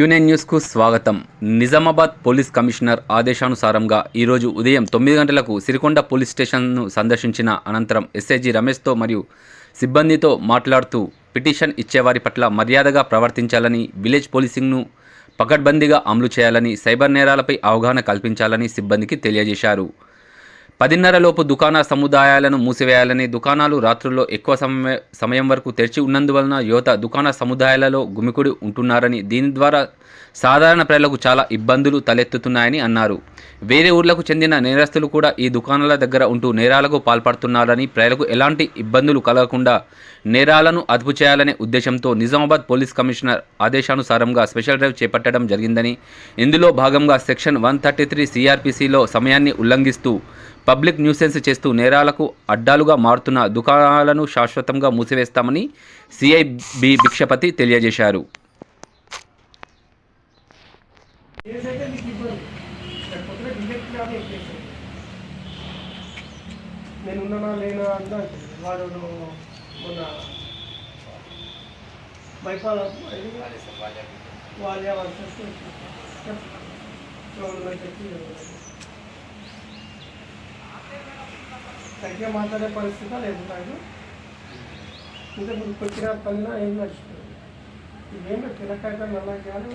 Quinine న్యూస్కు స్వాగతం. Nizamabad police commissioner ఆదేశానుసారంగా ఈరోజు ఉదయం తొమ్మిది గంటలకు సిరికొండ పోలీస్ స్టేషన్ను సందర్శించిన అనంతరం ఎస్ఐజి రమేష్తో మరియు సిబ్బందితో మాట్లాడుతూ పిటిషన్ ఇచ్చేవారి పట్ల మర్యాదగా ప్రవర్తించాలని విలేజ్ పోలీసింగ్ను పకడ్బందీగా అమలు చేయాలని సైబర్ నేరాలపై అవగాహన కల్పించాలని సిబ్బందికి తెలియజేశారు. పదిన్నరలోపు దుకాణ సముదాయాలను మూసివేయాలని దుకాణాలు రాత్రుల్లో ఎక్కువ సమయ సమయం వరకు తెరిచి ఉన్నందువలన యువత దుకాణ సముదాయాలలో గుమికుడి ఉంటున్నారని దీని ద్వారా సాధారణ ప్రజలకు చాలా ఇబ్బందులు తలెత్తుతున్నాయని అన్నారు. వేరే ఊర్లకు చెందిన నేరస్తులు కూడా ఈ దుకాణాల దగ్గర ఉంటూ నేరాలకు పాల్పడుతున్నారని ప్రజలకు ఎలాంటి ఇబ్బందులు కలగకుండా నేరాలను అదుపు చేయాలనే ఉద్దేశంతో నిజామాబాద్ పోలీస్ కమిషనర్ ఆదేశానుసారంగా స్పెషల్ డ్రైవ్ చేపట్టడం జరిగిందని ఇందులో భాగంగా సెక్షన్ వన్ థర్టీ త్రీ సిఆర్పిసిలో సమయాన్ని ఉల్లంఘిస్తూ పబ్లిక్ న్యూసెన్స్ చేస్తూ నేరాలకు అడ్డాలుగా మారుతున్న దుకాణాలను శాశ్వతంగా మూసివేస్తామని సిఐ బి భిక్షపతి తెలియజేశారు. లేకపోతే డిజెక్ట్ కానీ ఎక్కేసాడు. నేను ఉన్నానా లేనా అంతా వాడు మొన్న బైపాల వాళ్ళ గవర్నమెంట్ చెప్పి తగ్గే మాట్లాడే పరిస్థితి లేదు నాకు. ఇంకా ఇప్పుడు కొట్టిన పనిలో ఏం నడుచుకోలేదు ఇదేమి పిల్లకాయ నల్ల కానీ